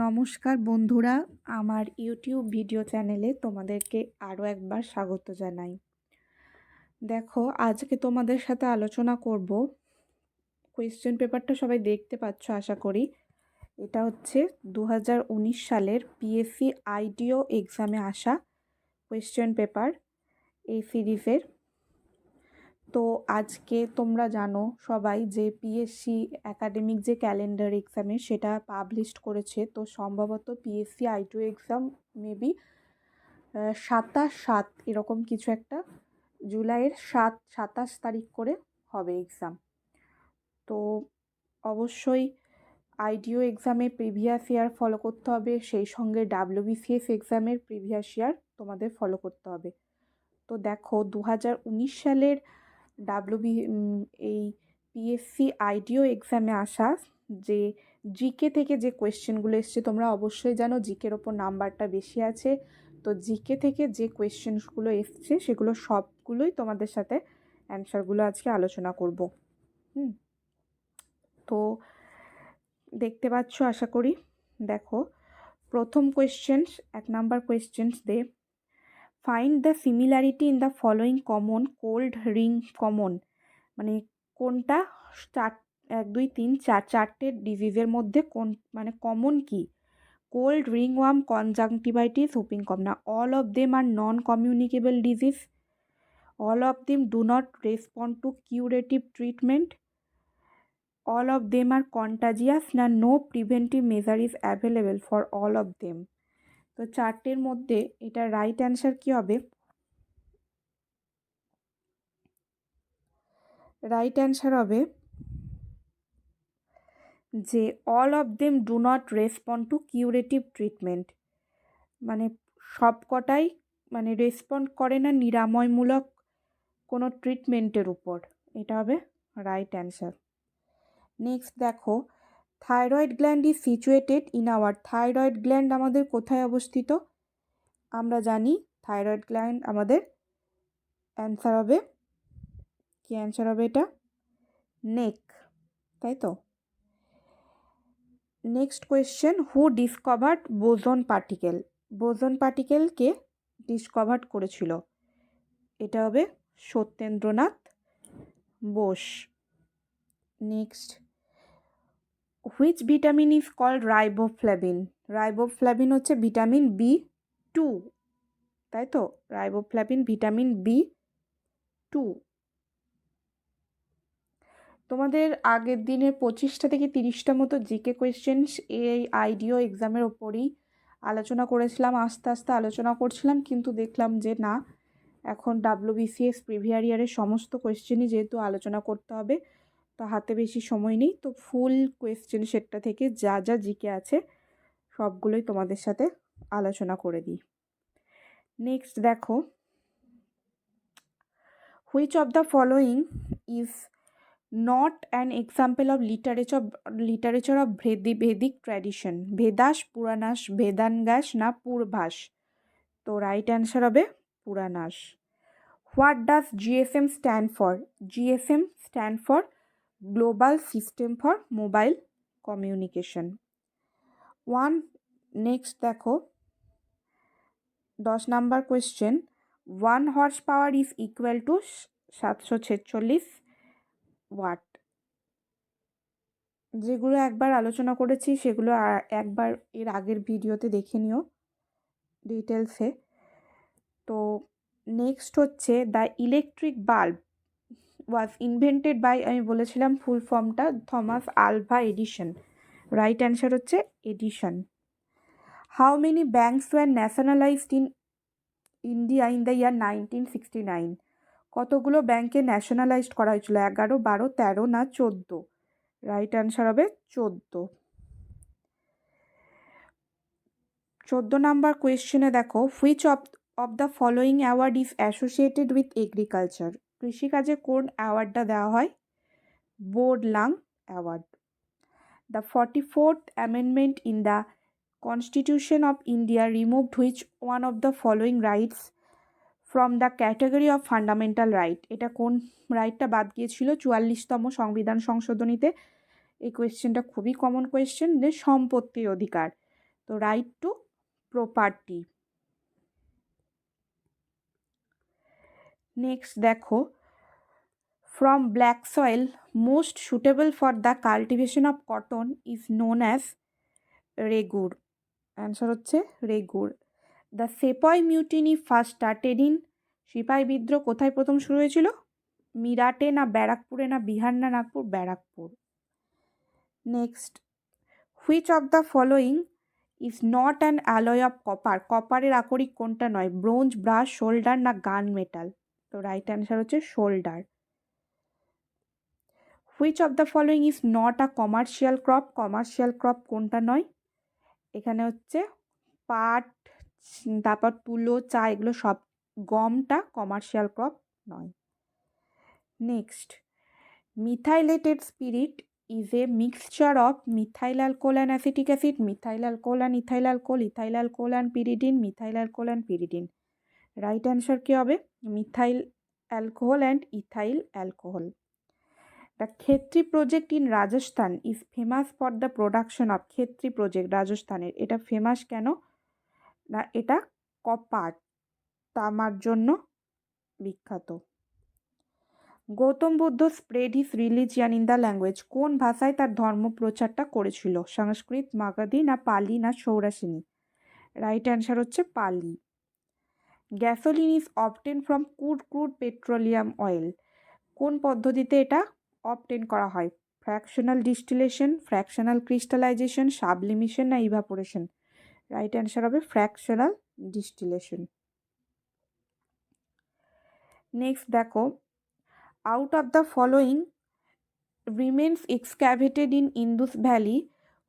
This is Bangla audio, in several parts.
নমস্কার বন্ধুরা, আমার ইউটিউব ভিডিও চ্যানেলে তোমাদেরকে আরও একবার স্বাগত জানাই। দেখো, আজকে তোমাদের সাথে আলোচনা করব। কোয়েশ্চেন পেপারটা সবাই দেখতে পাচ্ছ, আশা করি। এটা হচ্ছে দু হাজার উনিশ সালের পিএসসি আইডিও এক্সামে আসা কোয়েশ্চেন পেপার এই সিরিজের। তো আজকে তোমরা জানো সবাই যে পিএসসি একাডেমিক যে ক্যালেন্ডার এক্সামে সেটা পাবলিশড করেছে। তো সম্ভবত PSC I two exam maybe সাতাশ সাত এরকম কিছু একটা জুলাইয়ের সাত, সাতাশ তারিখ করে হবে এক্সাম তো অবশ্যই আইডিও এক্সামে প্রিভিয়াস ইয়ার ফলো করতে হবে, সেই সঙ্গে ডাব্লিউবিসিএস এক্সামের প্রিভিয়াস ইয়ার তোমাদের ফলো করতে হবে। তো দেখো দু হাজার উনিশ সালের ডাব্লিউবি এই পিএসসি আইডিও এক্সামে আসা, যে জিকে থেকে যে কোয়েশ্চেনগুলো এসছে, তোমরা অবশ্যই জানো জিকের ওপর নাম্বারটা বেশি আছে। তো জিকে থেকে যে কোয়েশ্চেনসগুলো এসছে, সেগুলো সবগুলোই তোমাদের সাথে অ্যান্সারগুলো আজকে আলোচনা করব। হুম? তো দেখতে পাচ্ছ, আশা করি। দেখো, প্রথম কোয়েশ্চেন্স এক number questions they. Find the similarity in the following common cold ring common মানে কোনটা? চার, এক, দুই, তিন, চার, চারটে ডিজিজের মধ্যে কোন মানে কমন কি? Cold ringworm conjunctivitis whooping cough না all of them are non communicable disease all of them do not respond to curative treatment all of them are contagious না no preventive measure is available for all of them তো চারটের মধ্যে এটা রাইট অ্যান্সার কী হবে? রাইট অ্যান্সার হবে যে all of them do not respond to curative treatment মানে সব কটাই মানে রেসপন্ড করে না নিরাময়মূলক কোনো ট্রিটমেন্টের উপর। এটা হবে রাইট অ্যান্সার নেক্সট দেখো thyroid gland is situated in our thyroid gland আমাদের কোথায় অবস্থিত? আমরা জানি থাইরয়েড গ্ল্যান্ড আমাদের অ্যান্সার হবে। কী অ্যান্সার হবে এটা? নেক তাই তো? Next question who discovered boson particle boson পার্টিকেলকে discovered করেছিল? এটা হবে Satyendranath Bose. Next which vitamin is called riboflavin riboflavin হচ্ছে ভিটামিন বি টু তাই তো? রাইবোফ্ল্যাভিন ভিটামিন বি টু তোমাদের আগের দিনে পঁচিশটা থেকে তিরিশটা মতো জিকে কোয়েশ্চেন্স এই আইডিও এক্সামের ওপরই আলোচনা করেছিলাম, আস্তে আস্তে আলোচনা করছিলাম, কিন্তু দেখলাম যে না, এখন ডাব্লিউবিসিএস প্রিভিয়ার ইয়ারের সমস্ত কোয়েশ্চেনই যেহেতু আলোচনা করতে হবে তো হাতে বেশি সময় নেই। তো ফুল কোয়েশ্চেন সেটটা থেকে যা যা জিকে আছে সবগুলোই তোমাদের সাথে আলোচনা করে দিই। নেক্সট দেখো। Which of the following is not an example of literature literature of Vedi Vedic tradition Vedas Puranas Vedangas না পূর্ভাস তো রাইট অ্যান্সার হবে Puranas what does GSM stand for GSM stand for global system for mobile communication one next দেখো। দশ number question one horsepower is equal to সাতশো ছেচল্লিশ ওয়াট যেগুলো একবার আলোচনা করেছি, সেগুলো একবার এর আগের ভিডিওতে দেখে নিও ডিটেলসে তো নেক্সট হচ্ছে the electric bulb was invented by আমি বলেছিলাম ফুল ফর্মটা Thomas Alva Edison right answer হচ্ছে Edison how many banks were nationalised in India in the year nineteen sixty nine কতগুলো ব্যাংকে ন্যাশনালাইজড করা হয়েছিল? এগারো, বারো, তেরো না চোদ্দ? রাইট অ্যান্সার হবে চোদ্দ। চোদ্দ নাম্বার কোয়েশ্চেনে দেখো which of of the following award is associated with agriculture কৃষিকাজে কোন অ্যাওয়ার্ডটা দেওয়া হয়? বোর্ড lung award the forty fourth amendment in the constitution of India removed which one of the following rights from the category of fundamental right এটা কোন রাইটটা বাদ গিয়েছিল? চুয়াল্লিশতম সংবিধান সংশোধনীতে। এই কোয়েশ্চেনটা খুবই কমন কোয়েশ্চেন যে সম্পত্তির অধিকার। তো রাইট টু প্রপার্টি নেক্সট দেখো from black soil most suitable for the cultivation of cotton is known as regur answer হচ্ছে regur the sepoy mutiny first started in সিপাই বিদ্রোহ কোথায় প্রথম শুরু হয়েছিল? মিরাটে না ব্যারাকপুরে না বিহার না Nagpur Barrackpore next which of the following is not an alloy of copper কপারের আকরিক কোনটা নয়? ব্রোঞ্জ ব্রাশ শোল্ডার না গান মেটাল তো রাইট অ্যান্সার হচ্ছে solder which of the following is not a commercial crop commercial crop কোনটা নয়? এখানে হচ্ছে পাট তারপর তুলো, চা, এগুলো সব গমটা কমার্শিয়াল ক্রপ নয়। Next methylated spirit is a mixture of methyl alcohol and acetic acid methyl alcohol and ethyl alcohol ethyl alcohol and pyridine methyl alcohol and pyridine right answer কী হবে? Methyl alcohol and ethyl alcohol the Khetri project in Rajasthan is famous for the production of Khetri project রাজস্থানের এটা ফেমাস কেন? না, এটা কপার তামার জন্য বিখ্যাত। Gautam Buddha spread his religion in the language কোন ভাষায় তার ধর্ম প্রচারটা করেছিল? সংস্কৃত, মাগাধি, না পালি, না সৌরাসিনী? রাইট অ্যান্সার হচ্ছে Pali. Gasoline is obtain from crude crude petroleum oil কোন পদ্ধতিতে এটা অবটেন করা হয়? Fractional distillation fractional crystallisation sublimation না ইভাপোরেশন রাইট অ্যান্সার হবে ফ্র্যাকশনাল ডিস্টিলেশন নেক্সট দেখো out of the following remains excavated in Indus valley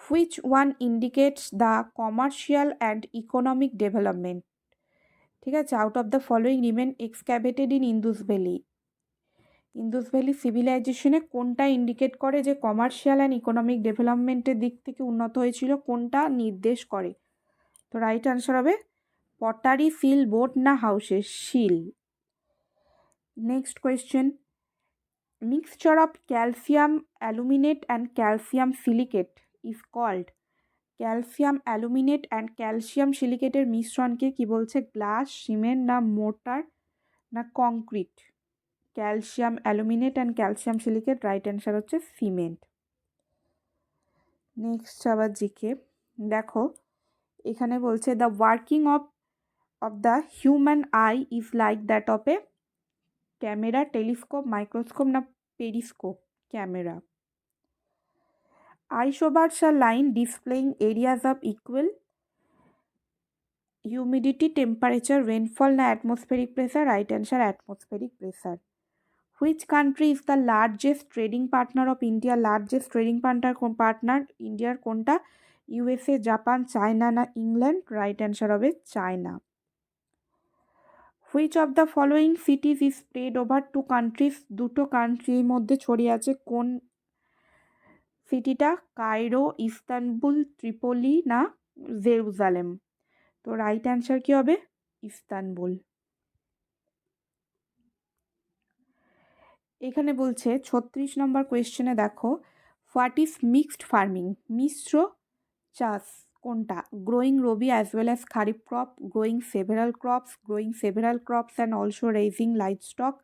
which one indicates the commercial and economic development ঠিক আছে? Out of the following remain excavated in Indus valley Indus valley সিভিলাইজেশনে কোনটা ইন্ডিকেট করে যে কমার্শিয়াল অ্যান্ড ইকোনমিক ডেভেলপমেন্টের দিক থেকে উন্নত হয়েছিল? কোনটা নির্দেশ করে? তো রাইট আনসার হবে পটারি সিল বোট না হাউসের seal next question mixture of calcium aluminate and calcium silicate is called calcium aluminate and calcium সিলিকেটের মিশ্রণকে কি বলছে? গ্লাস, সিমেন্ট না মোটার না concrete? Calcium aluminate and calcium silicate, right answer হচ্ছে সিমেন্ট। নেক্সট আবার জিকে। দেখো, এখানে বলছে the working of of the human eye is like that of a camera telescope microscope না periscope camera isobars are line displaying areas of equal humidity temperature rainfall না atmospheric pressure right answer atmospheric pressure which country is the largest trading partner of india largest trading partner partner ইন্ডিয়ার কোনটা ইউএসএ জাপান চায়না না ইংল্যান্ড রাইট অ্যান্সার হবে China which of the following cities is spread over two countries দুটো কান্ট্রির মধ্যে ছড়িয়ে আছে কোন সিটিটা কায়রো, ইস্তানবুল, ত্রিপলি না জেরুজালেম? তো রাইট অ্যান্সার কী হবে? ইস্তানবুল। এখানে বলছে, ছত্রিশ নম্বর কোয়েশ্চেনে দেখো হোয়াট ইজ মিক্সড ফার্মিং মিশ্র চাষ কোনটা? Growing rabi as well as kharif crop growing several crops growing several crops and also raising livestock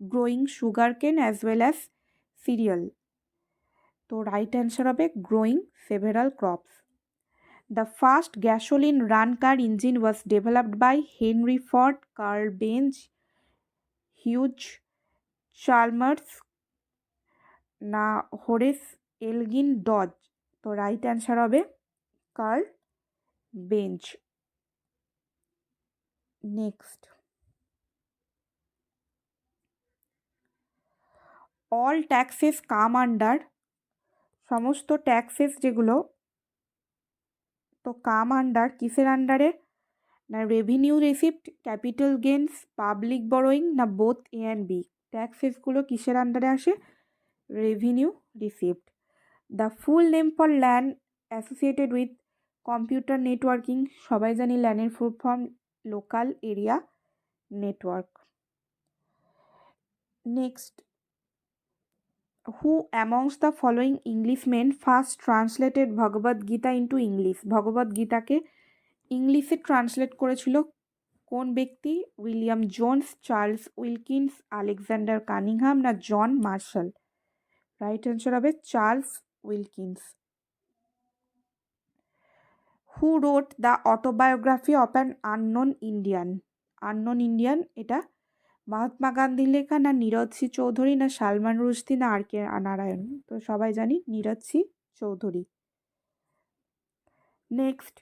growing sugar cane as well as cereal তো রাইট অ্যান্সার হবে growing several crops the first gasoline run car engine was developed by Henry Ford Karl Benz Hugh Chalmers না হোরেস এলগিন ডজ তো রাইট অ্যান্সার হবে Karl Benz next all taxes come under সমস্ত ট্যাক্সেস যেগুলো, তো কাম আন্ডার কিসের আন্ডারে না revenue receipt capital gains public borrowing না বোথ এ অ্যান্ড বি ট্যাক্সেসগুলো কিসের আন্ডারে আসে? Revenue receipt the full name for land associated with computer networking সবাই জানি ল্যানের full form local area network next who amongst the following English men first translated Bhagavad Gita into English Bhagavad গীতাকে ইংলিশে ট্রান্সলেট করেছিল কোন ব্যক্তি? William Jones Charles Wilkins Alexander Cunningham না জন মার্শাল রাইট অ্যান্সার হবে Charles Wilkins who wrote the autobiography of an unknown Indian unknown Indian এটা মহাত্মা গান্ধী লেখা না নীরজ সি চৌধুরী না সালমান রুশদি না আর কে নারায়ণ? তো সবাই জানি Neeraj C Chaudhuri. Next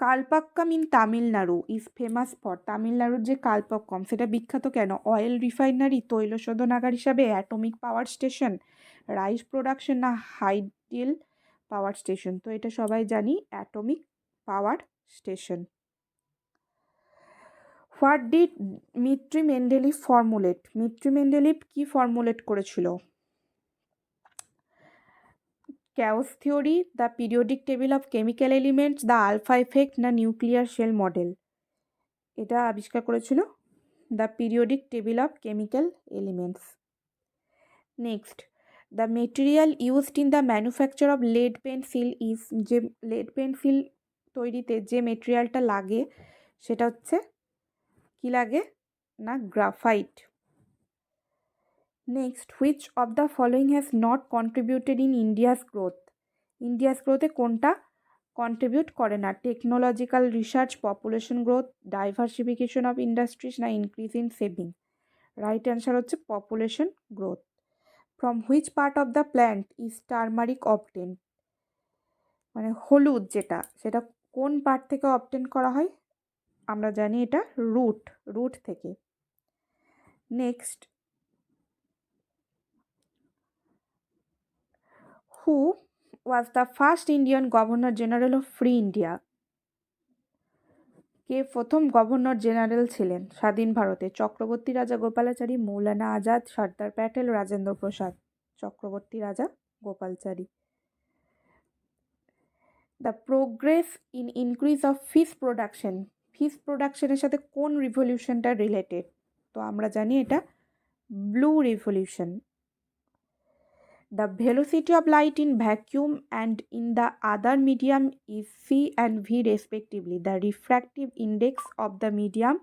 Kalpakkam in Tamil Nadu is famous for তামিলনাড়ুর যে কালপাক্কম, সেটা বিখ্যাত কেন? অয়েল রিফাইনারি তৈল শোধনাগার হিসাবে atomic power station rice production না হাইডেল পাওয়ার স্টেশন তো এটা সবাই জানি atomic power station what did Dmitri Mendeleev formulate Dmitri Mendeleev কি ফর্মুলেট করেছিল? Chaos theory the periodic table of chemical elements the alpha effect না নিউক্লিয়ার শেল মডেল এটা আবিষ্কার করেছিল the periodic table of chemical elements next the material used in the manufacture of lead pencil is যে লেড পেন্সিল তৈরিতে যে মেটেরিয়ালটা লাগে, সেটা হচ্ছে কী লাগে? না graphite next which of the following has not contributed in India's growth India's গ্রোথে কোনটা কন্ট্রিবিউট করে না? Technological research population growth diversification of industries না increase in saving right answer হচ্ছে population growth from which part of the plant is turmeric obtain মানে হলুদ যেটা, সেটা কোন পার্ট থেকে অবটেন করা হয়? আমরা জানি এটা রুট রুট থেকে। Next who was the first Indian governor general of free India কে প্রথম গভর্নর জেনারেল ছিলেন? স্বাধীন ভারতে। চক্রবর্তী রাজা Gopalachari, Maulana Azad, Sardar Patel, Rajendra Prasad. Chakravarti Raja Gopalachari. The progress in increase of fish production fish প্রোডাকশনের সাথে কোন রিভলিউশনটা রিলেটেড তো আমরা জানি এটা blue revolution the velocity of light in vacuum and in the other medium is C and V respectively the refractive index of the medium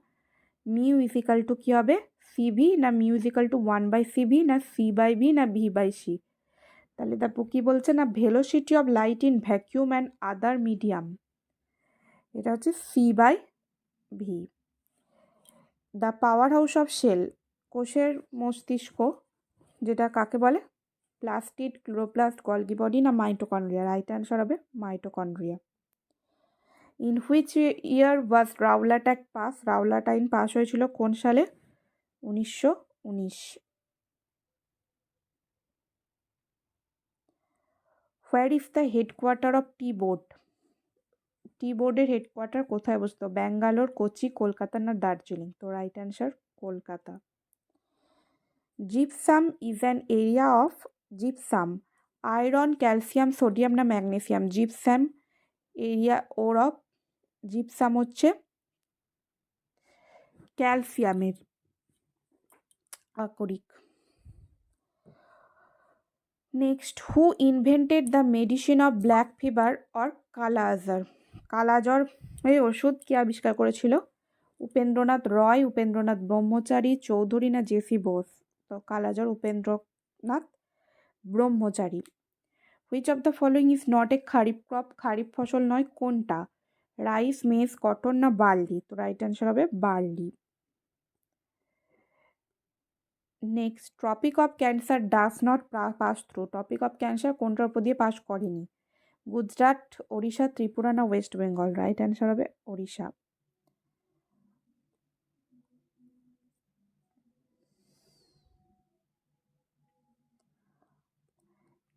mu is equal to কী হবে? সিভি না mu is equal to one by CV না সি বাই ভি না ভি বাই সি তাহলে তারপর কী বলছে না velocity of light in vacuum and other medium এটা হচ্ছে C by V. The power house of cell কোষের মস্তিষ্ক, যেটা কাকে বলে? প্লাস্টিড, ক্লোরোপ্লাস্ট গলগি বডি না মাইটোকন্ড্রিয়া? রাইট অ্যান্সার হবে mitochondria. In which year was Rowlatt act pass Rowlatt আইন পাস হয়েছিল কোন সালে? উনিশশো উনিশ। Where is the headquarter of tea board tea বোর্ডের হেডকোয়ার্টার কোথায় অবস্থিত? ব্যাঙ্গালোর, কোচি, কলকাতা না দার্জিলিং? তো right answer Kolkata. Gypsum is an area of gypsum iron calcium sodium না magnesium gypsum area ore of gypsum হচ্ছে ক্যালসিয়ামের আকরিক। Next who invented the medicine of black fever or kala azar কালাজ্বর এই ওষুধ কে আবিষ্কার করেছিল? উপেন্দ্রনাথ রয়, উপেন্দ্রনাথ ব্রহ্মচারী, চৌধুরী না জেসি বোস? তো কালাজ্বর, Upendranath Brahmachari. Which of the following is not a kharif crop kharif ফসল নয়, কোনটা? রাইস মেজ কটন না বার্লি তো রাইট অ্যান্সার হবে barley next tropic of cancer does not pass through tropic of cancer কোনটার উপর দিয়ে পাস করেনি? গুজরাট ওড়িশা ত্রিপুরা না ওয়েস্ট বেঙ্গল? রাইট অ্যান্সার হবে Odisha.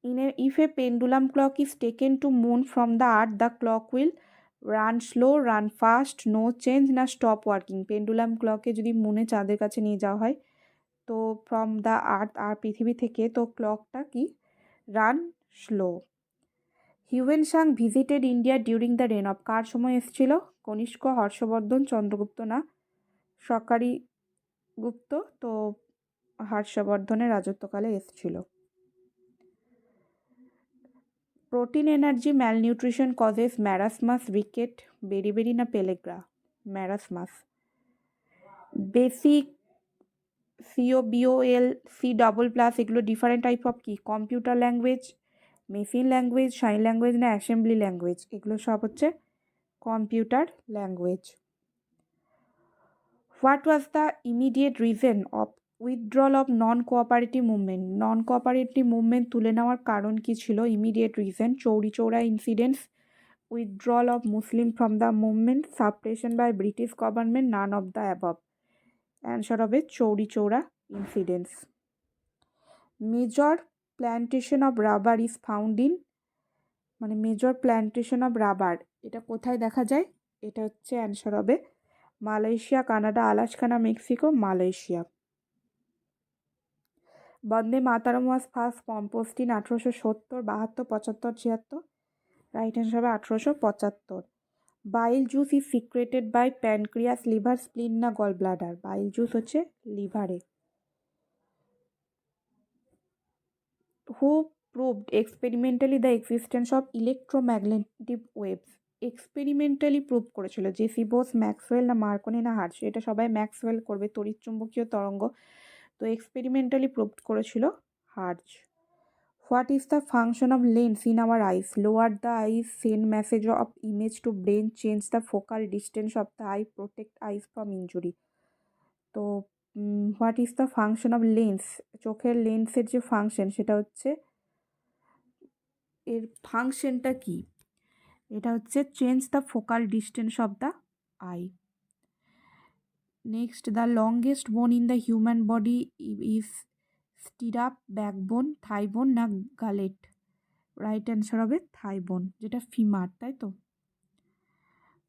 In a, if a pendulum clock is taken to moon from the earth, the clock will run slow run fast no change না স্টপ ওয়ার্কিং পেন্ডুলাম ক্লকে যদি মুনে চাঁদের কাছে নিয়ে যাওয়া হয় তো ফ্রম দ্য আর্থ আর পৃথিবী থেকে তো ক্লকটা কি? Run slow Hiuen Tsang visited India during the reign of. কার সময় এসেছিল? কনিষ্ক হর্ষবর্ধন, চন্দ্রগুপ্ত না? সরকারি গুপ্ত তো হর্ষবর্ধনের রাজত্বকালে এসেছিল। Protein energy malnutrition causes marasmus rickets beriberi না pellagra? Marasmus. BASIC COBOL C double plus, এগুলো ডিফারেন্ট টাইপ অফ কি? Computer language machine language sign language না অ্যাসেম্বলি ল্যাঙ্গুয়েজ এগুলো সব হচ্ছে computer language what was the immediate reason of withdrawal of non cooperative movement non cooperative movement তুলে নেওয়ার কারণ কী ছিল? Immediate reason Chauri Chaura incidents withdrawal of Muslim from the movement suppression by British government none of the above answer হবে Chauri Chaura incidents major plantation of rubber is found in মানে মেজর প্ল্যান্টেশন অফ রাবার এটা কোথায় দেখা যায়? এটা হচ্ছে অ্যান্সার হবে Malaysia, Canada, Alaska, Mexico, Malaysia. Bande Mataram was first composed in আঠেরোশো সত্তর, বাহাত্তর, পঁচাত্তর, ছিয়াত্তর। রাইট অ্যান্সার হবে আঠেরোশো পঁচাত্তর। Bile juice is secreted by pancreas liver spleen না গল ব্লাডার বাইল জুস হচ্ছে লিভারে who proved experimentally the existence of electromagnetic waves experimentally prove করেছিল জেসি বোস, ম্যাক্সওয়েল না মার্কনি না হার্স এটা সবাই ম্যাক্সওয়েল করবে, তড়িৎচুম্বকীয় তরঙ্গ। তো এক্সপেরিমেন্টালি প্রুভ করেছিল Hertz what is the function of lens in our eyes lower the eyes send message of image to brain change the focal distance of the eye protect eyes from injury তো what is the function of lens চোখের লেন্সের যে ফাংশন সেটা হচ্ছে এর ফাংশনটা কি? এটা হচ্ছে change the focal distance of the eye next the longest bone in the human body is stirrup backbone thighbone না গালেট রাইট অ্যান্সার হবে থাইবোন যেটা ফিমার তাই তো?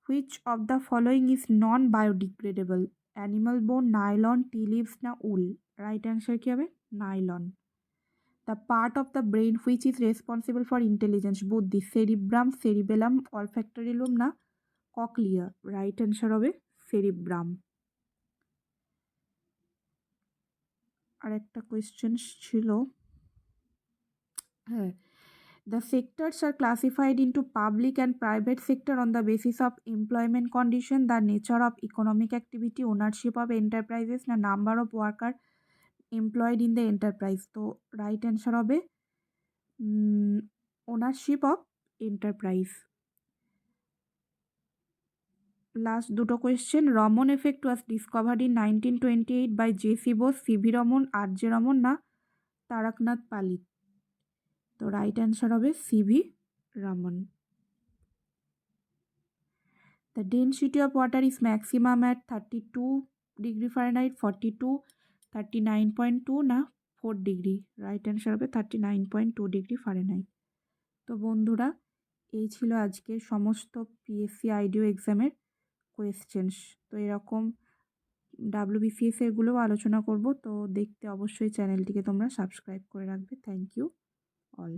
Which of the following is non biodegradable animal bone, nylon, tea leaves, না উল? রাইট অ্যান্সার কী হবে? Nylon. The part of the brain which is responsible for intelligence বুদ্ধি সেরিব্রাম সেরিবেলাম অলফ্যাক্টরি লোম না ককলিয়া রাইট অ্যান্সার হবে সেরিব্রাম আর একটা কোয়েশ্চেন ছিল হ্যাঁ the sectors are classified into public and private sector on the basis of employment condition the nature of economic activity ownership of enterprises না number of worker employed in the enterprise তো রাইট অ্যান্সার হবে ওনারশিপ অফ এন্টারপ্রাইজ লাস্ট দুটো question Raman effect was discovered in nineteen twenty eight by J C Bose CV Raman R J Raman না তারকনাথ পালিত? তো রাইট অ্যান্সার হবে CV Raman the density of water is maximum at thirty two degree Fahrenheit forty two thirty nine point two না ফোর ডিগ্রি রাইট অ্যান্সার হবে thirty nine point two degree Fahrenheit তো বন্ধুরা, এই ছিল আজকের সমস্ত পিএসসি আইডিও এক্সামের কোয়েশ্চেন্স তো এরকম ডাব্লিউবিসিএস এরগুলোও আলোচনা করব, তো দেখতে অবশ্যই চ্যানেলটিকে তোমরা সাবস্ক্রাইব করে রাখবে। Thank you all